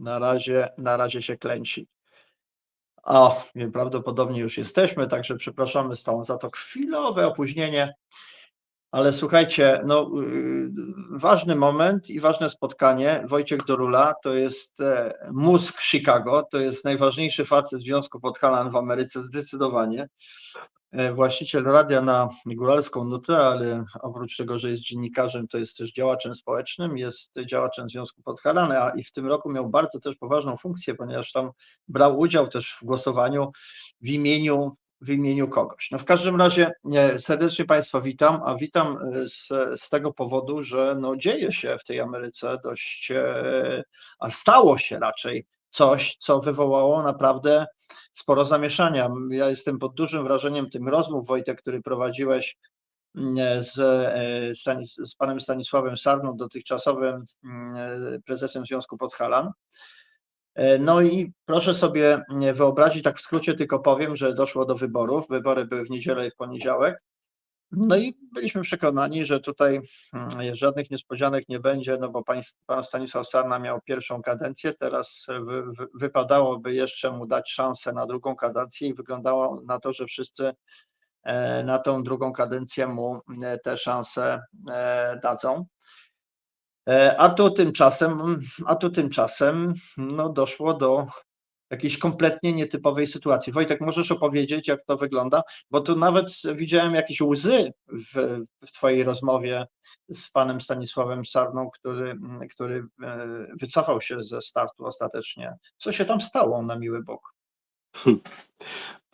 Na razie, na razie się klęci. O, prawdopodobnie już jesteśmy, także przepraszamy stałą za to chwilowe opóźnienie. Ale słuchajcie, no, yy, ważny moment i ważne spotkanie. Wojciech Dorula to jest e, mózg Chicago, to jest najważniejszy facet Związku Podhalan w Ameryce, zdecydowanie. E, Właściciel radia na góralską nutę, ale oprócz tego, że jest dziennikarzem, to jest też działaczem społecznym, jest działaczem Związku Podhalan, a i w tym roku miał bardzo też poważną funkcję, ponieważ tam brał udział też w głosowaniu w imieniu w imieniu kogoś. No w każdym razie e, serdecznie Państwa witam, a witam e, z, z tego powodu, że no dzieje się w tej Ameryce dość, a stało się raczej coś, co wywołało naprawdę sporo zamieszania. Ja jestem pod dużym wrażeniem tym rozmów, Wojtek, który prowadziłeś mm, z, Stanis- z panem Stanisławem Sarną, dotychczasowym mm, prezesem Związku Podhalan. E, No i proszę sobie mm, wyobrazić, tak w skrócie tylko powiem, że doszło do wyborów. Wybory były w niedzielę i w poniedziałek. No i byliśmy przekonani, że tutaj mm, żadnych niespodzianek nie będzie, no bo pań, pan Stanisław Sarna miał pierwszą kadencję, teraz wy, wy, wypadałoby jeszcze mu dać szansę na drugą kadencję i wyglądało na to, że wszyscy e, na tą drugą kadencję mu e, te szanse e, dadzą. A tu tymczasem, a tu tymczasem no, doszło do jakiejś kompletnie nietypowej sytuacji. Wojtek, możesz opowiedzieć, jak to wygląda? Bo tu nawet widziałem jakieś łzy w, w Twojej rozmowie z panem Stanisławem Sarną, który, który e, wycofał się ze startu ostatecznie. Co się tam stało na miły bok?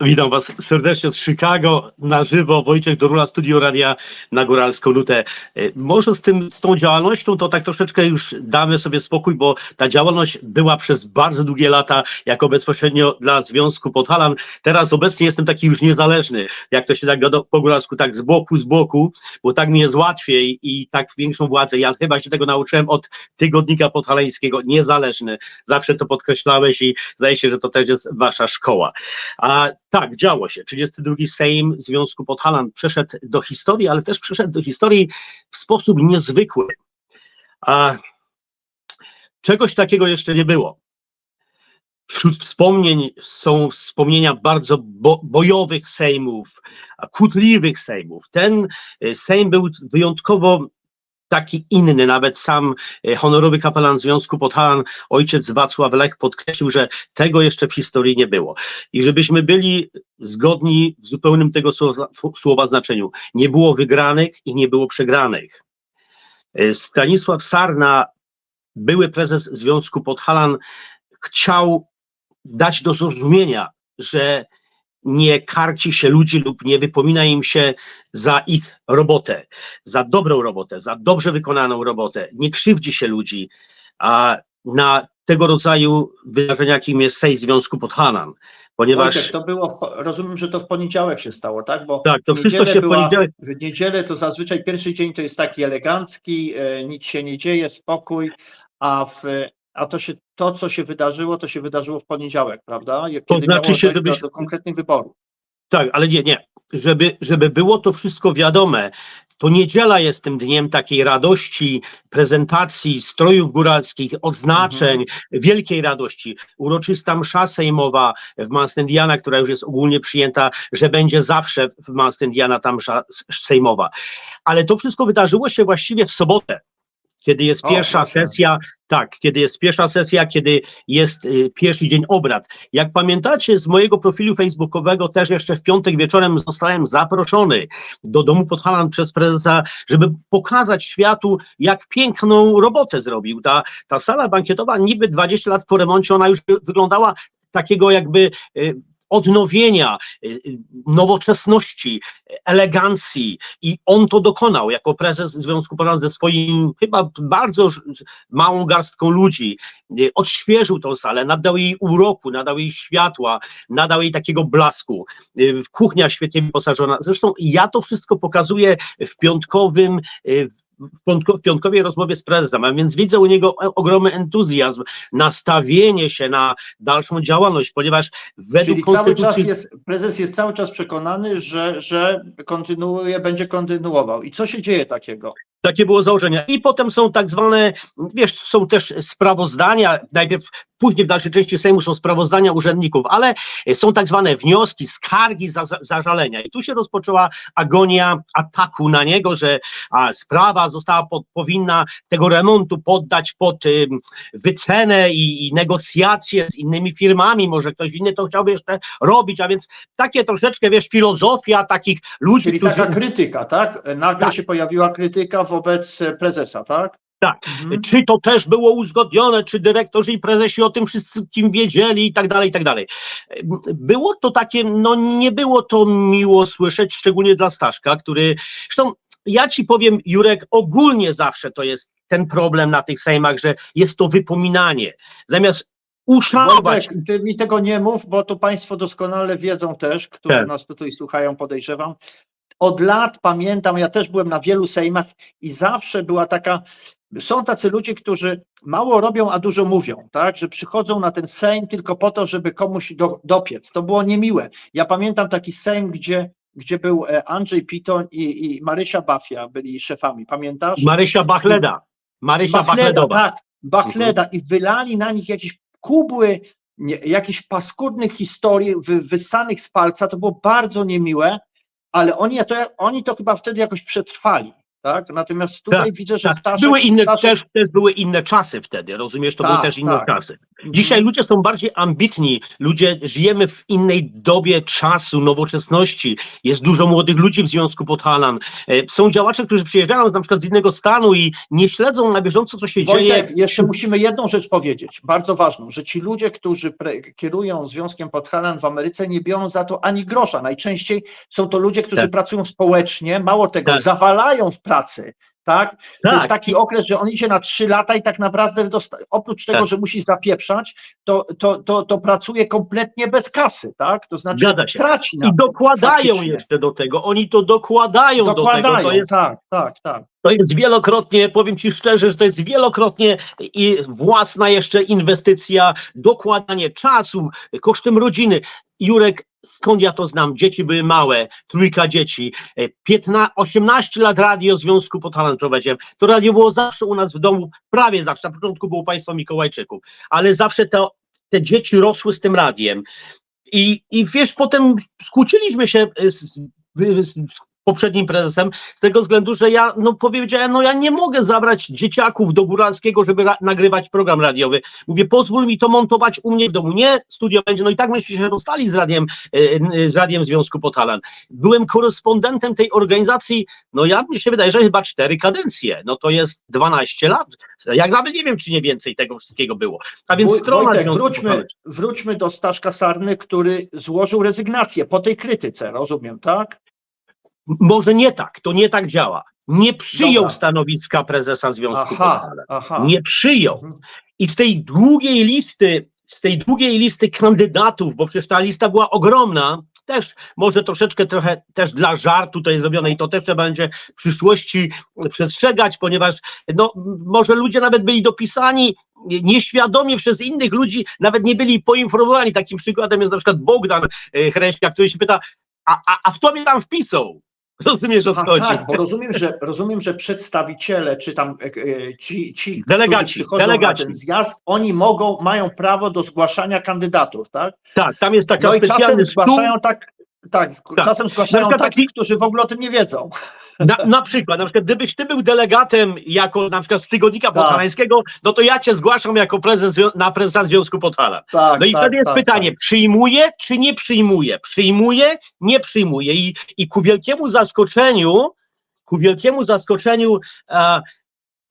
Witam Was serdecznie z Chicago, na żywo, Wojciech Dorula, Studio Radia na Góralską Nutę. E, Może z, tym, z tą działalnością to tak troszeczkę już damy sobie spokój, bo ta działalność była przez bardzo długie lata jako bezpośrednio dla Związku Podhalan. Teraz obecnie jestem taki już niezależny, jak to się tak po góralsku, tak z boku, z boku, bo tak mi jest łatwiej i tak większą władzę. Ja chyba się tego nauczyłem od tygodnika podhalańskiego, niezależny. Zawsze to podkreślałeś i zdaje się, że to też jest Wasza szkoła. A tak, działo się. 32 Sejm Związku Podhalan przeszedł do historii, ale też przeszedł do historii w sposób niezwykły. A czegoś takiego jeszcze nie było. Wśród wspomnień są wspomnienia bardzo bo, bojowych sejmów, kłótliwych sejmów. Ten e, sejm był wyjątkowo taki inny, nawet sam e, honorowy kapelan Związku Podhalan, ojciec Wacław Lech podkreślił, że tego jeszcze w historii nie było. I żebyśmy byli zgodni w zupełnym tego słowa, słowa znaczeniu. Nie było wygranych i nie było przegranych. E, Stanisław Sarna, były prezes Związku Podhalan, chciał dać do zrozumienia, że nie karci się ludzi lub nie wypomina im się za ich robotę, za dobrą robotę, za dobrze wykonaną robotę, nie krzywdzi się ludzi, a na tego rodzaju wydarzenia, jakim jest Sej Związku Podhalan, ponieważ Wojtek, to było, w rozumiem, że to w poniedziałek się stało, tak? Bo tak, to w wszystko niedzielę się była- poniedziałek, W niedzielę to zazwyczaj pierwszy dzień to jest taki elegancki, e, nic się nie dzieje, spokój, a w, a to się, to co się wydarzyło, to się wydarzyło w poniedziałek, prawda? Jak- To Kiedy znaczy się, żebyś- do, do konkretnych wyborów. tak, ale nie, nie, żeby, żeby było to wszystko wiadome, to niedziela jest tym dniem takiej radości, prezentacji strojów góralskich, odznaczeń, wielkiej radości. Uroczysta msza sejmowa w Mount Indiana, która już jest ogólnie przyjęta, że będzie zawsze w Mount Indiana ta msza sejmowa. Ale to wszystko wydarzyło się właściwie w sobotę. Kiedy jest O, pierwsza proszę. sesja, tak, kiedy jest pierwsza sesja, kiedy jest y, pierwszy dzień obrad. Jak pamiętacie z mojego profilu facebookowego, też jeszcze w piątek wieczorem zostałem zaproszony do domu Podhalan przez prezesa, żeby pokazać światu, jak piękną robotę zrobił. Ta, ta sala bankietowa, niby 20 lat po remoncie, ona już wy- wyglądała takiego jakby y, odnowienia, y, y, nowoczesności, elegancji i on to dokonał jako prezes Związku Podhalan ze swoim chyba bardzo małą garstką ludzi. Y, Odświeżył tą salę, nadał jej uroku, nadał jej światła, nadał jej takiego blasku. Kuchnia świetnie wyposażona. Zresztą ja to wszystko pokazuję w piątkowym w piątko- w piątkowej rozmowie z prezesem, a więc widzę u niego ogromny entuzjazm, nastawienie się na dalszą działalność, ponieważ według Czyli cały czas konstytucji jest, prezes jest cały czas przekonany, że, że kontynuuje, będzie kontynuował. I co się dzieje takiego? Takie było założenie. I potem są tak zwane, wiesz, są też sprawozdania, najpierw później w dalszej części Sejmu są sprawozdania urzędników, ale są tak zwane wnioski, skargi, za, za, zażalenia. I tu się rozpoczęła agonia ataku na niego, że a, sprawa została pod, powinna tego remontu poddać pod ym, wycenę i, i negocjacje z innymi firmami, może ktoś inny to chciałby jeszcze robić, a więc takie troszeczkę, wiesz, filozofia takich ludzi, Czyli którzy... taka krytyka, tak? Nagle Tak. się pojawiła krytyka wobec e, prezesa, tak? Tak. Mhm. Czy to też było uzgodnione, czy dyrektorzy i prezesi o tym wszystkim wiedzieli i tak dalej, i tak dalej. Było to takie, no nie było to miło słyszeć, szczególnie dla Staszka, który, zresztą ja ci powiem, Jurek, ogólnie zawsze to jest ten problem na tych sejmach, że jest to wypominanie. Zamiast uszanować Wojtek, ty mi tego nie mów, bo to Państwo doskonale wiedzą też, którzy Tak. nas tutaj słuchają, podejrzewam. Od lat pamiętam, ja też byłem na wielu sejmach i zawsze była taka, są tacy ludzie, którzy mało robią, a dużo mówią, tak, że przychodzą na ten sejm tylko po to, żeby komuś do, dopiec. To było niemiłe. Ja pamiętam taki sejm, gdzie, gdzie był e, Andrzej Piton i, i Marysia Bafia byli szefami, pamiętasz? Marysia Bachleda. Marysia Bachleda, Bachledowa. tak, Bachleda i wylali na nich jakieś kubły, nie, jakieś paskudnych historii wy, wyssanych z palca, to było bardzo niemiłe, ale oni to, oni to chyba wtedy jakoś przetrwali, tak? Natomiast tutaj Tak, widzę, że Tak. Staszek, Były inne, Staszek, też, też były inne czasy wtedy, rozumiesz, to były Tak, też inne tak. czasy. Mhm. Dzisiaj ludzie są bardziej ambitni, ludzie żyjemy w innej dobie czasu, nowoczesności, jest dużo młodych ludzi w Związku Podhalan, E, są działacze, którzy przyjeżdżają na przykład z innego stanu i nie śledzą na bieżąco, co się dzieje. Wojtek, jeszcze musimy jedną rzecz powiedzieć, bardzo ważną, że ci ludzie, którzy kierują Związkiem Podhalan w Ameryce, nie biorą za to ani grosza. Najczęściej są to ludzie, którzy Tak. pracują społecznie, mało tego, Tak. zawalają w pracy, tak? To jest Tak, taki okres, że on idzie na trzy lata i tak naprawdę dosta- oprócz tego, Tak. że musi zapieprzać, to, to, to, to pracuje kompletnie bez kasy, tak? To znaczy Zgadza się. traci na i dokładają faktycznie. jeszcze do tego, oni to dokładają, do tego, dokładają, to jest tak, tak, tak. To jest wielokrotnie, powiem Ci szczerze, że to jest wielokrotnie i własna jeszcze inwestycja, dokładanie czasu, kosztem rodziny. Jurek, skąd ja to znam? Dzieci były małe, trójka dzieci, e, 15, 18 lat radio Związku Podhalan prowadziłem. To radio było zawsze u nas w domu, prawie zawsze, na początku było państwo Mikołajczyków, ale zawsze to, te dzieci rosły z tym radiem. I, I wiesz, potem skłóciliśmy się z, z, z poprzednim prezesem, z tego względu, że ja no, powiedziałem, no ja nie mogę zabrać dzieciaków do Góralskiego, żeby nagrywać program radiowy. Mówię, pozwól mi to montować u mnie w domu. Nie, studio będzie, no i tak myśmy się rozstali z radiem, e, z radiem Związku Podhalan. Byłem korespondentem tej organizacji, no ja, mi się wydaje, że chyba cztery kadencje, no to jest 12 lat. Jak nawet nie wiem, czy nie więcej tego wszystkiego było. A więc Woj- strona Wojtek, wróćmy, wróćmy do Staszka Sarny, który złożył rezygnację po tej krytyce, rozumiem, tak? Może nie tak, to nie tak działa. Nie przyjął Dobra. stanowiska prezesa Związku Aha, aha. Nie przyjął. I z tej długiej listy, z tej długiej listy kandydatów, bo przecież ta lista była ogromna, też może troszeczkę trochę też dla żartu to jest zrobione i to też trzeba będzie w przyszłości przestrzegać, ponieważ no, może ludzie nawet byli dopisani nieświadomie przez innych ludzi, nawet nie byli poinformowani. Takim przykładem jest na przykład Bogdan e, Chreśka, który się pyta, a, a, a w to mnie tam wpisał. Rozumiesz o co chodzi? tak, bo rozumiem, że rozumiem, że przedstawiciele, czy tam e, e, ci, ci Delegaci, delegaci. ten zjazd, oni mogą, mają prawo do zgłaszania kandydatów, tak? Tak, tam jest taka No i czasem specjalny stół. zgłaszają tak, tak, Tak. czasem zgłaszają takich, taki- którzy w ogóle o tym nie wiedzą. Na, na przykład, na przykład, gdybyś ty był delegatem jako na przykład z tygodnika Tak. podhalańskiego, no to ja cię zgłaszam jako prezes na prezesa Związku Podhala. Tak, No i tak, wtedy jest tak, pytanie, przyjmuje czy nie przyjmuje? Przyjmuje, nie przyjmuje. I, i ku wielkiemu zaskoczeniu, ku wielkiemu zaskoczeniu e,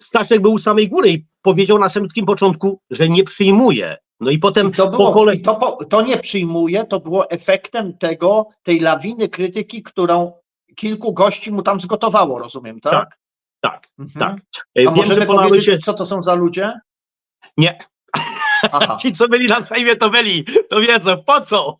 Staszek był u samej góry i powiedział na samym początku, że nie przyjmuje. No i potem I to, po było, kolei... i to, po, to nie przyjmuje, to było efektem tego, tej lawiny krytyki, którą kilku gości mu tam zgotowało, rozumiem, tak? Tak, tak, Mhm. tak. A Wiem, możemy powiedzieć, się... co to są za ludzie? Nie, Aha. ci co byli na Sejmie to byli, to wiedzą, po co?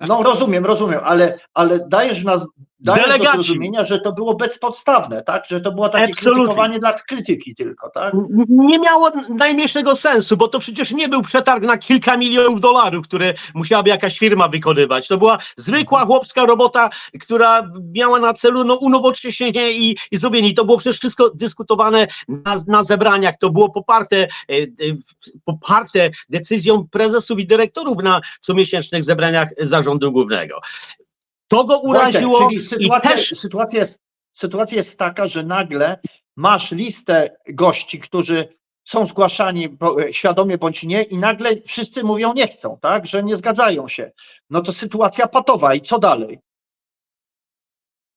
No rozumiem, rozumiem, ale, ale dajesz nas dajesz do zrozumienia, że to było bezpodstawne, tak? Że to było takie Absolutnie. krytykowanie dla krytyki tylko, tak? Nie miało najmniejszego sensu, bo to przecież nie był przetarg na kilka milionów dolarów, które musiałaby jakaś firma wykonywać. To była zwykła chłopska robota, która miała na celu no, unowocześnienie i, i zrobienie. I to było przecież wszystko dyskutowane na, na zebraniach. To było poparte, e, e, poparte decyzją prezesów i dyrektorów na comiesięcznych zebraniach zarządu głównego. To go uraziło Wojtek, czyli i sytuacja, też sytuacja, jest, sytuacja jest taka, że nagle masz listę gości, którzy są zgłaszani bo, świadomie bądź nie i nagle wszyscy mówią nie chcą, tak? Że nie zgadzają się. No to sytuacja patowa i co dalej?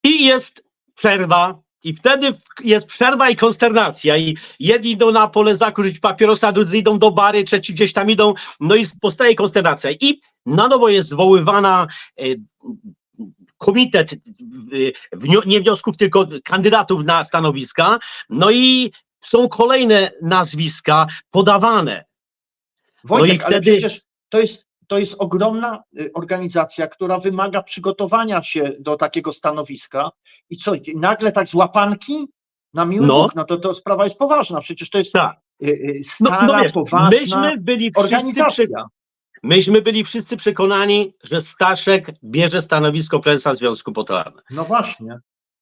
I jest przerwa, i wtedy jest przerwa i konsternacja. I jedni idą na pole zakurzyć papierosa, drudzy idą do bary, trzeci gdzieś tam idą, no i powstaje konsternacja. I na nowo jest zwoływana e, komitet, wnio, nie wniosków, tylko kandydatów na stanowiska. No i są kolejne nazwiska podawane. Wojtek, i ale wtedy- przecież to jest, to jest ogromna y, organizacja, która wymaga przygotowania się do takiego stanowiska i co, i nagle tak z łapanki na miły No. Bóg, no to, to sprawa jest poważna, przecież to jest Tak. y, y, No, stara, no wiesz, poważna myśmy byli wszyscy organizacja. Myśmy byli wszyscy przekonani, że Staszek bierze stanowisko prezesa Związku Potolarnego. No właśnie.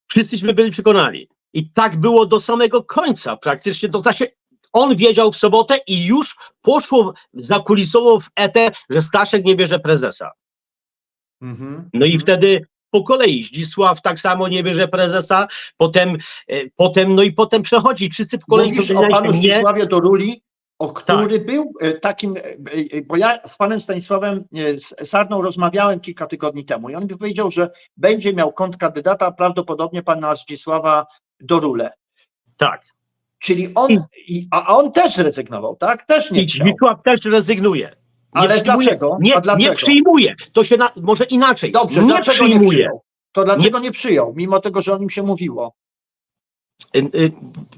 Wszyscyśmy byli przekonani. I tak było do samego końca, praktycznie to znaczy on wiedział w sobotę i już poszło zakulisowo w eter, że Staszek nie bierze prezesa. Mhm. No i Mhm. wtedy po kolei Zdzisław tak samo nie bierze prezesa, potem, e, potem no i potem przechodzi, wszyscy w kolei Mówisz o panu nie. Zdzisławie Doruli, o który był e, takim, e, e, bo ja z panem Stanisławem z Sarną rozmawiałem kilka tygodni temu i on mi powiedział, że będzie miał kontrkandydata prawdopodobnie pana Zdzisława Dorule. tak. Czyli on, i, a on też zrezygnował, tak? Też nie I. Zdzisław też rezygnuje. Nie Ale przyjmuje, dlaczego? Nie, dlaczego? nie przyjmuje. To się na, może inaczej. Dobrze, nie dlaczego nie przyjmuje. przyjął? To dlaczego nie przyjął, mimo tego, że o nim się mówiło? Y, y,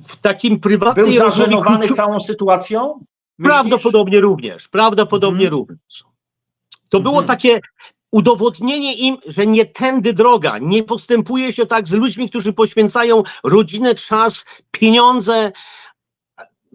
W takim prywatnej Był zażenowany kluczu- całą sytuacją? Myślisz? Prawdopodobnie również. Prawdopodobnie Mhm. również. To było Mhm. takie udowodnienie im, że nie tędy droga. Nie postępuje się tak z ludźmi, którzy poświęcają rodzinę, czas, pieniądze,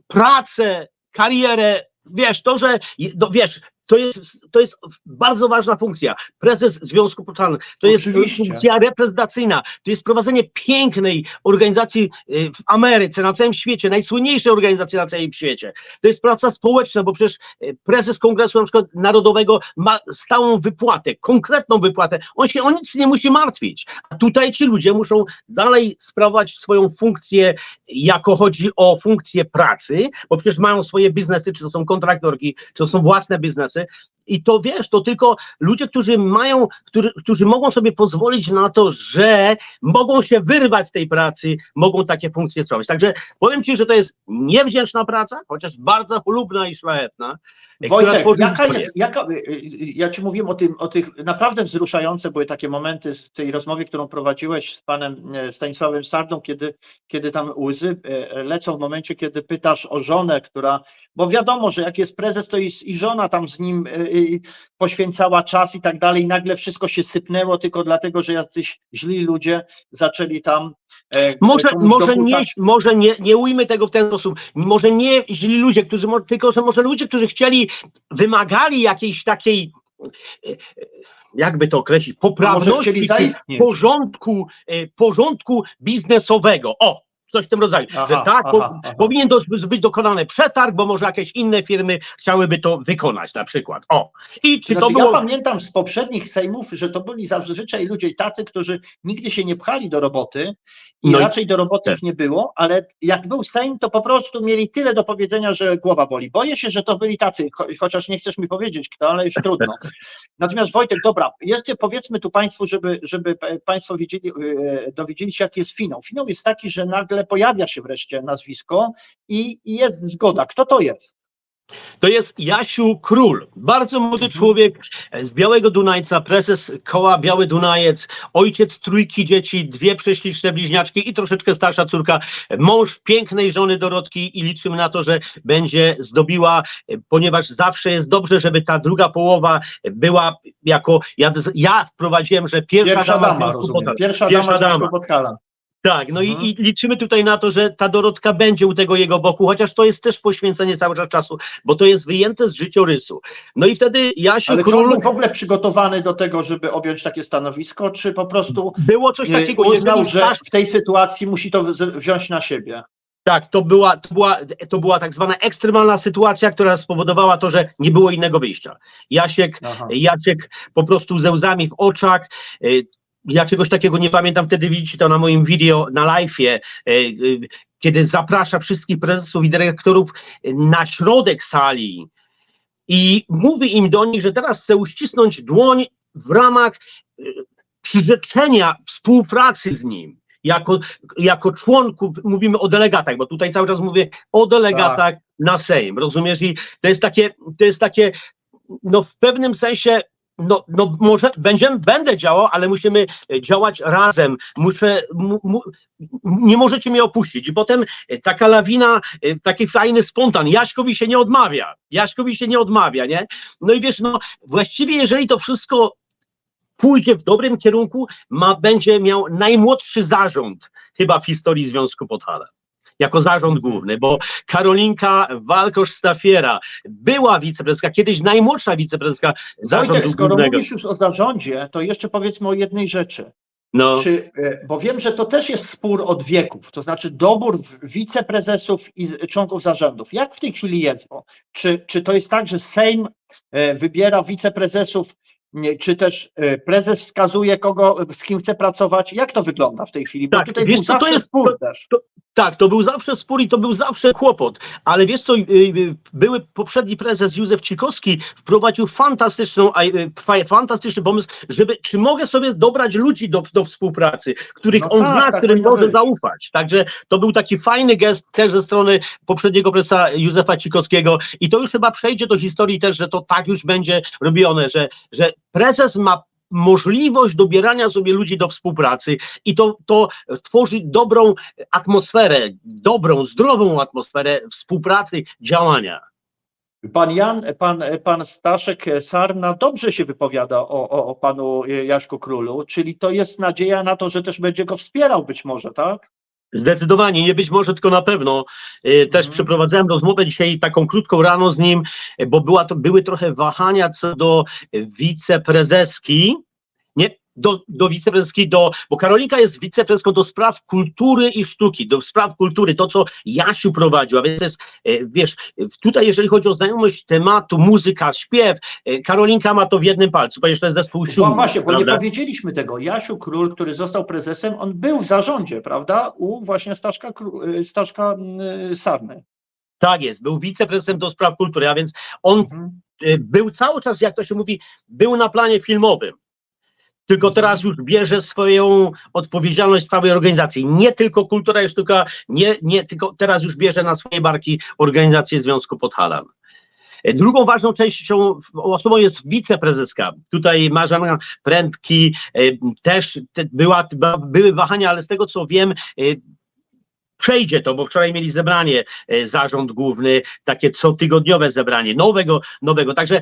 pracę, karierę. Wiesz, to, że no, wiesz, to jest, to jest bardzo ważna funkcja. Prezes Związku Pocztalnego. To jest Oczywiście. funkcja reprezentacyjna. To jest prowadzenie pięknej organizacji y, w Ameryce, na całym świecie, najsłynniejszej organizacji na całym świecie. To jest praca społeczna, bo przecież y, prezes Kongresu na przykład Narodowego ma stałą wypłatę, konkretną wypłatę. On się o nic nie musi martwić. A tutaj ci ludzie muszą dalej sprawować swoją funkcję, jako chodzi o funkcję pracy, bo przecież mają swoje biznesy, czy to są kontraktorki, czy to są własne biznesy. né? I to wiesz, to tylko ludzie, którzy mają, którzy, którzy mogą sobie pozwolić na to, że mogą się wyrwać z tej pracy, mogą takie funkcje sprawować. Także powiem Ci, że to jest niewdzięczna praca, chociaż bardzo chlubna i szlachetna. która Wojtek, tworzy jaka jest, jaka, y, y, ja ci mówiłem o tym, o tych naprawdę wzruszające były takie momenty w tej rozmowie, którą prowadziłeś z panem e, Stanisławem Sardą, kiedy, kiedy tam łzy e, lecą w momencie, kiedy pytasz o żonę, która, bo wiadomo, że jak jest prezes, to jest i żona tam z nim e, e, poświęcała czas i tak dalej i nagle wszystko się sypnęło tylko dlatego, że jacyś źli ludzie zaczęli tam e, Może, może, nie, może nie, nie ujmy tego w ten sposób. Może nie źli ludzie, którzy, tylko że może ludzie, którzy chcieli, wymagali jakiejś takiej, e, e, jakby to określić, poprawności czy zaistnieć. porządku, porządku biznesowego. O, coś w tym rodzaju. Aha, że tak, aha, aha. powinien do, być dokonany przetarg, bo może jakieś inne firmy chciałyby to wykonać na przykład. O, i czy Znaczy, to było... Ja pamiętam z poprzednich sejmów, że to byli zazwyczaj ludzie tacy, którzy nigdy się nie pchali do roboty i No i- raczej do roboty tak. ich nie było, ale jak był sejm, to po prostu mieli tyle do powiedzenia, że głowa boli. Boję się, że to byli tacy, cho- chociaż nie chcesz mi powiedzieć kto, ale już trudno. Natomiast Wojtek, dobra, jeszcze powiedzmy tu Państwu, żeby, żeby pa- Państwo wiedzieli, e, dowiedzieli się, jaki jest finał. Finał jest taki, że nagle pojawia się wreszcie nazwisko i, i jest zgoda. Kto to jest? To jest Jasiu Król, bardzo młody człowiek z Białego Dunajca, prezes koła Biały Dunajec, ojciec trójki dzieci, dwie prześliczne bliźniaczki i troszeczkę starsza córka, mąż pięknej żony Dorotki i liczymy na to, że będzie zdobiła, ponieważ zawsze jest dobrze, żeby ta druga połowa była jako, ja, ja wprowadziłem, że pierwsza, Pierwsza dama, dama, rozumiem. Pierwsza, Pierwsza dama, dama. Tak, no Mhm. i, i liczymy tutaj na to, że ta Dorotka będzie u tego jego boku, chociaż to jest też poświęcenie cały czas czasu, bo to jest wyjęte z życiorysu. No i wtedy Jasiu Ale Król, był w ogóle przygotowany do tego, żeby objąć takie stanowisko, czy po prostu było coś e, takiego, uznał, że w tej sytuacji musi to wz- wziąć na siebie? tak, to była, to, była, to była tak zwana ekstremalna sytuacja, która spowodowała to, że nie było innego wyjścia. Jasiek Aha. Jacek po prostu ze łzami w oczach. Ja czegoś takiego nie pamiętam, wtedy widzicie to na moim wideo, na live'ie, y, kiedy zaprasza wszystkich prezesów i dyrektorów na środek sali i mówi im do nich, że teraz chce uścisnąć dłoń w ramach y, przyrzeczenia współpracy z nim. Jako, jako członków, mówimy o delegatach, bo tutaj cały czas mówię o delegatach na Sejm, rozumiesz? I to jest takie, to jest takie, no w pewnym sensie, no, no może będziemy, będę działał, ale musimy e, działać razem. Muszę, mu, mu, nie możecie mnie opuścić. I potem e, taka lawina, e, taki fajny spontan. Jaśkowi się nie odmawia. Jaśkowi się nie odmawia, nie? No i wiesz, no właściwie jeżeli to wszystko pójdzie w dobrym kierunku, ma, będzie miał najmłodszy zarząd chyba w historii Związku Podhala. Jako zarząd główny, bo Karolinka Walkosz-Stafiera była wiceprezeska, kiedyś najmłodsza wiceprezeska zarządu Wojtek, skoro głównego. mówisz już o zarządzie, to jeszcze powiedzmy o jednej rzeczy. No, Czy, e, bo wiem, że to też jest spór od wieków, to znaczy dobór wiceprezesów i członków zarządów. Jak w tej chwili jest? Bo czy, czy to jest tak, że Sejm e, wybiera wiceprezesów, czy też e, prezes wskazuje, kogo, z kim chce pracować? Jak to wygląda w tej chwili? Bo Tak, tutaj wiesz co, to jest- spór też. Tak, to był zawsze spór i to był zawsze kłopot, ale wiesz co, y, y, były poprzedni prezes Józef Cikowski wprowadził fantastyczną, y, fa- fantastyczny pomysł, żeby, czy mogę sobie dobrać ludzi do, do współpracy, których No on tak, zna, tak którym powinno może zaufać. Także to był taki fajny gest też ze strony poprzedniego prezesa Józefa Cikowskiego i to już chyba przejdzie do historii też, że to tak już będzie robione, że, że prezes ma możliwość dobierania sobie ludzi do współpracy i to, to tworzy dobrą atmosferę, dobrą, zdrową atmosferę współpracy, działania. Pan Jan, pan, pan Staszek Sarna dobrze się wypowiada o, o, o panu Jaszku Królu, czyli to jest nadzieja na to, że też będzie go wspierał być może, tak? Zdecydowanie, nie być może, tylko na pewno. Y, Też Mhm. przeprowadzałem rozmowę dzisiaj taką krótką rano z nim, bo była to, były trochę wahania co do wiceprezeski. Nie, do, do wiceprezeski, do, bo Karolinka jest wiceprezeską do spraw kultury i sztuki, do spraw kultury, to co Jasiu prowadził, a więc jest, y, wiesz, tutaj jeżeli chodzi o znajomość tematu, muzyka, śpiew, y, Karolinka ma to w jednym palcu, ponieważ to jest zespół No siódmy, właśnie, bo nie powiedzieliśmy tego. Jasiu Król, który został prezesem, on był w zarządzie, prawda? U właśnie Staszka, y, Staszka Sarny. Tak jest, był wiceprezesem do spraw kultury, a więc on Mhm. był cały czas, jak to się mówi, był na planie filmowym. Tylko teraz już bierze swoją odpowiedzialność całej organizacji. Nie tylko kultura i sztuka, nie, nie tylko teraz już bierze na swoje barki organizację Związku Podhalan. Drugą ważną częścią, osobą jest wiceprezeska. Tutaj Marzena Prędki y, też te, była, były wahania, ale z tego co wiem, y, przejdzie to, bo wczoraj mieli zebranie, y, zarząd główny, takie cotygodniowe zebranie, nowego, nowego. Także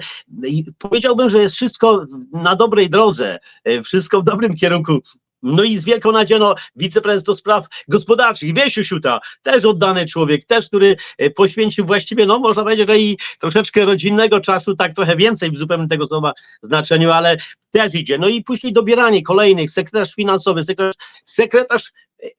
powiedziałbym, że jest wszystko na dobrej drodze, e, wszystko w dobrym kierunku. No i z wielką nadzieją no, wiceprezes do spraw gospodarczych, Wiesiu Siuta, też oddany człowiek, też, który e, poświęcił właściwie, no można powiedzieć, że i troszeczkę rodzinnego czasu, tak trochę więcej w zupełnym tego słowa znaczeniu, ale też idzie. No i później dobieranie kolejnych, sekretarz finansowy, sekretarz, sekretarz e, e,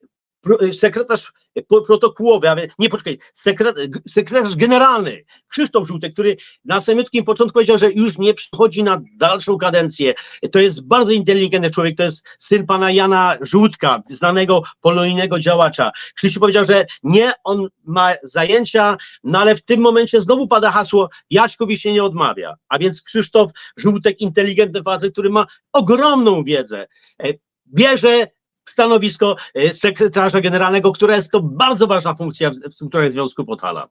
sekretarz po- protokołowy, a nie poczekaj, sekretarz, sekretarz generalny, Krzysztof Żółtek, który na samiutkim początku powiedział, że już nie przychodzi na dalszą kadencję. To jest bardzo inteligentny człowiek, to jest syn pana Jana Żółtka, znanego polonijnego działacza. Krzysztof powiedział, że nie, on ma zajęcia, no ale w tym momencie znowu pada hasło, Jaśkowi się nie odmawia. A więc Krzysztof Żółtek, inteligentny facet, który ma ogromną wiedzę, e, bierze stanowisko e, sekretarza generalnego, które jest to bardzo ważna funkcja w strukturach Związku Podhala.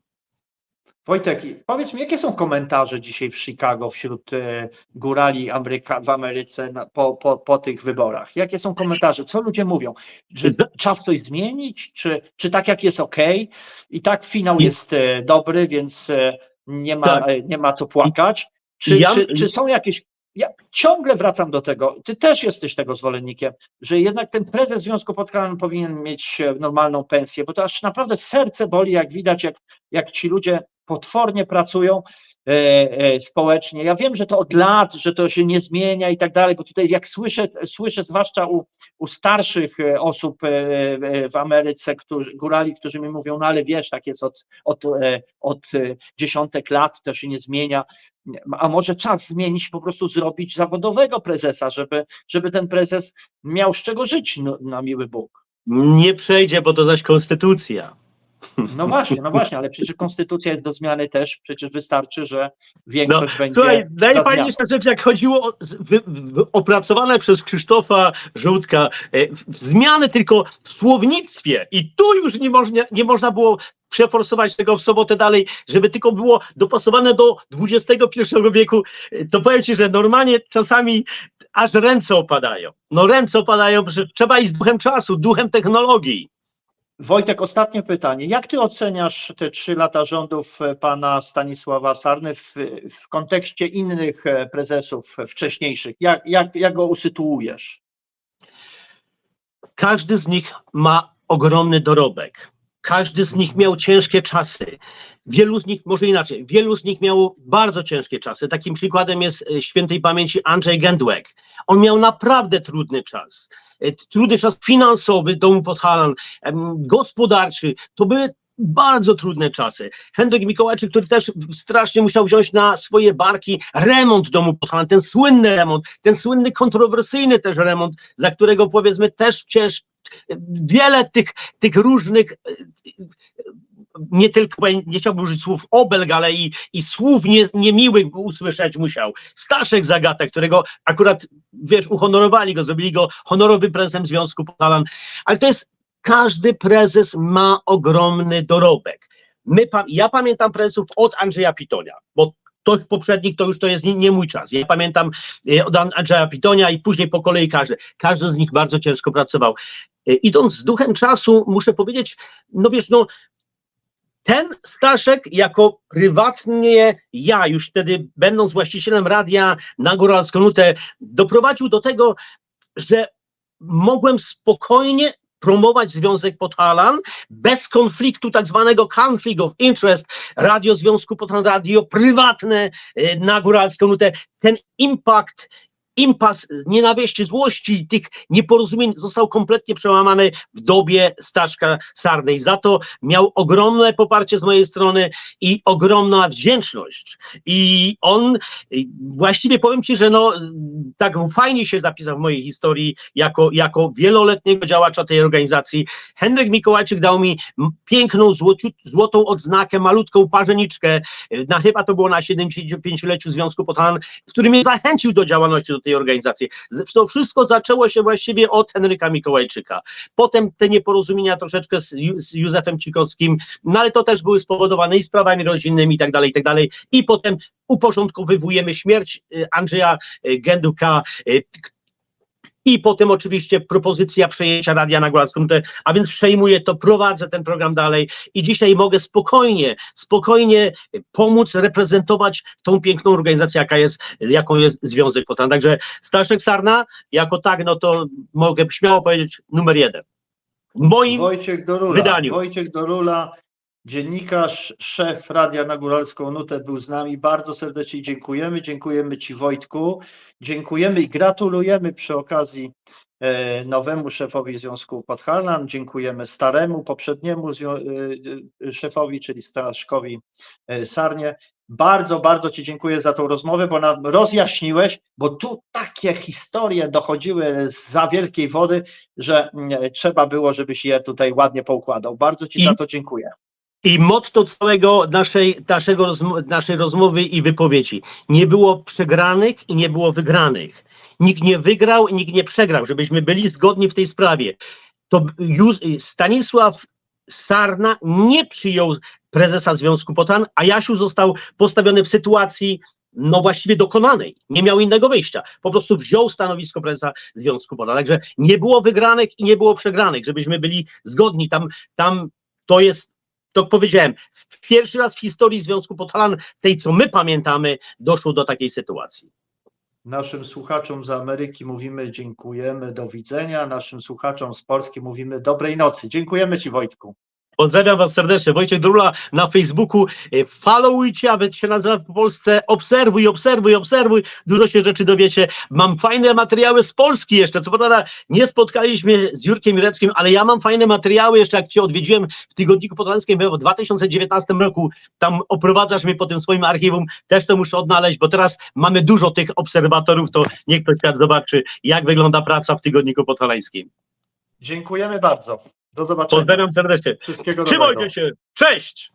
Wojtek, powiedz mi, jakie są komentarze dzisiaj w Chicago wśród e, górali Ameryka, w Ameryce na, po, po, po tych wyborach? Jakie są komentarze? Co ludzie mówią? Za- czas coś zmienić? Czy, czy tak jak jest ok? I tak finał jest e, dobry, więc nie ma, Tak. nie ma co płakać? Czy, Ja- czy, czy są jakieś. Ja ciągle wracam do tego, ty też jesteś tego zwolennikiem, że jednak ten prezes Związku Podkalan powinien mieć e, normalną pensję, bo to aż naprawdę serce boli, jak widać, jak, jak ci ludzie potwornie pracują e, e, społecznie. Ja wiem, że to od lat, że to się nie zmienia i tak dalej, bo tutaj jak słyszę, słyszę zwłaszcza u, u starszych e, osób w Ameryce, którzy, górali, którzy mi mówią, no ale wiesz, tak jest od, od, od dziesiątek lat, to się nie zmienia. A może czas zmienić, po prostu zrobić zawodowego prezesa, żeby, żeby ten prezes miał z czego żyć, no, na miły Bóg. Nie przejdzie, bo to zaś konstytucja. No właśnie, no właśnie, ale przecież konstytucja jest do zmiany też, przecież wystarczy, że No, większość będzie słuchaj, za najfajniejsza rzecz, jak chodziło o wy, wy, opracowane przez Krzysztofa Żółtka e, zmiany tylko w słownictwie i tu już nie można, nie można było przeforsować tego w sobotę dalej, żeby tylko było dopasowane do XXI wieku, E, to powiem Ci, że normalnie czasami aż ręce opadają. No ręce opadają, że trzeba iść z duchem czasu, duchem technologii. Wojtek, ostatnie pytanie. Jak ty oceniasz te trzy lata rządów e, pana Stanisława Sarny w, w kontekście innych e, prezesów wcześniejszych? Jak, jak, jak go usytuujesz? Każdy z nich ma ogromny dorobek. Każdy z nich miał ciężkie czasy. Wielu z nich, może inaczej, wielu z nich miało bardzo ciężkie czasy. Takim przykładem jest e, świętej pamięci Andrzej Gędłek. On miał naprawdę trudny czas. E, Trudny czas finansowy domu Podhalan, gospodarczy. To były bardzo trudne czasy. Henryk Mikołajczyk, który też strasznie musiał wziąć na swoje barki remont domu Podhalan, ten słynny remont, ten słynny, kontrowersyjny też remont, za którego powiedzmy też cięż, wiele tych, tych różnych, e, nie tylko, nie chciałbym użyć słów obelg, ale i, i słów nie, niemiłych usłyszeć musiał. Staszek Zagata, którego akurat, wiesz, uhonorowali go, zrobili go honorowym prezesem Związku Podhalan, ale to jest, każdy prezes ma ogromny dorobek. My, ja pamiętam prezesów od Andrzeja Pitonia, bo to poprzednich to już to jest nie, nie mój czas. Ja pamiętam e, od An- Andrzeja Pitonia i później po kolei każdy. Każdy z nich bardzo ciężko pracował. E, Idąc z duchem czasu, muszę powiedzieć, no wiesz, no ten Staszek jako prywatnie ja, już wtedy będąc właścicielem radia na Góralską Nutę, doprowadził do tego, że mogłem spokojnie promować Związek Podhalan bez konfliktu tak zwanego conflict of interest, radio Związku Podhalan, radio prywatne e, na Góralską Nutę. Ten impact, impas nienawiści, złości, tych nieporozumień został kompletnie przełamany w dobie Staszka Sarnej. Za to miał ogromne poparcie z mojej strony i ogromna wdzięczność. I on właściwie powiem ci, że no tak fajnie się zapisał w mojej historii jako, jako wieloletniego działacza tej organizacji. Henryk Mikołajczyk dał mi piękną złotą odznakę, malutką parzeniczkę, na chyba to było na 75-leciu Związku Podhalan, który mnie zachęcił do działalności tej organizacji. To wszystko zaczęło się właściwie od Henryka Mikołajczyka. Potem te nieporozumienia troszeczkę z, z Józefem Cikowskim, no ale to też były spowodowane i sprawami rodzinnymi i tak dalej, i tak dalej. I potem uporządkowywujemy śmierć y, Andrzeja y, Gęduka, y, i potem oczywiście propozycja przejęcia Radia na Góralską Nutę, a więc przejmuję to, prowadzę ten program dalej i dzisiaj mogę spokojnie, spokojnie pomóc reprezentować tą piękną organizację, jaka jest, jaką jest Związek Potan. Także Staszek Sarna, jako tak, no to mogę śmiało powiedzieć numer jeden. W moim Wojciech Dorula. wydaniu. Wojciech Dorula, dziennikarz, szef Radia na Góralską Nutę był z nami. Bardzo serdecznie dziękujemy. Dziękujemy Ci Wojtku. Dziękujemy i gratulujemy przy okazji e, nowemu szefowi Związku Podhalan. Dziękujemy staremu, poprzedniemu e, e, szefowi, czyli Staszkowi Sarnie. Bardzo, bardzo Ci dziękuję za tą rozmowę, bo nam rozjaśniłeś, bo tu takie historie dochodziły za wielkiej wody, że mm, trzeba było, żebyś je tutaj ładnie poukładał. Bardzo Ci I- za to dziękuję. I motto całego naszej, naszego naszej rozmowy i wypowiedzi. Nie było przegranych i nie było wygranych. Nikt nie wygrał i nikt nie przegrał, żebyśmy byli zgodni w tej sprawie. To Stanisław Sarna nie przyjął prezesa Związku Potan, a Jasiu został postawiony w sytuacji no właściwie dokonanej. Nie miał innego wyjścia. Po prostu wziął stanowisko prezesa Związku Potan. Także nie było wygranych i nie było przegranych, żebyśmy byli zgodni. Tam, tam to jest, to powiedziałem, w pierwszy raz w historii Związku Potalan, tej co my pamiętamy, doszło do takiej sytuacji. Naszym słuchaczom z Ameryki mówimy dziękujemy, do widzenia. Naszym słuchaczom z Polski mówimy dobrej nocy. Dziękujemy Ci Wojtku. Pozdrawiam Was serdecznie. Wojciech Drula na Facebooku. E, Followujcie, aby się nazywa w Polsce. Obserwuj, obserwuj, obserwuj. Dużo się rzeczy dowiecie. Mam fajne materiały z Polski jeszcze. Co prawda nie spotkaliśmy z Jurkiem Mireckim, ale ja mam fajne materiały jeszcze, jak Cię odwiedziłem w Tygodniku Podlańskim w 2019 roku. Tam oprowadzasz mnie po tym swoim archiwum. Też to muszę odnaleźć, bo teraz mamy dużo tych obserwatorów, to niech ktoś świat zobaczy, jak wygląda praca w Tygodniku Podhalańskim. Dziękujemy bardzo. Do zobaczenia. Pozdrawiam serdecznie. Wszystkiego dobrego. Trzymajcie się. Cześć!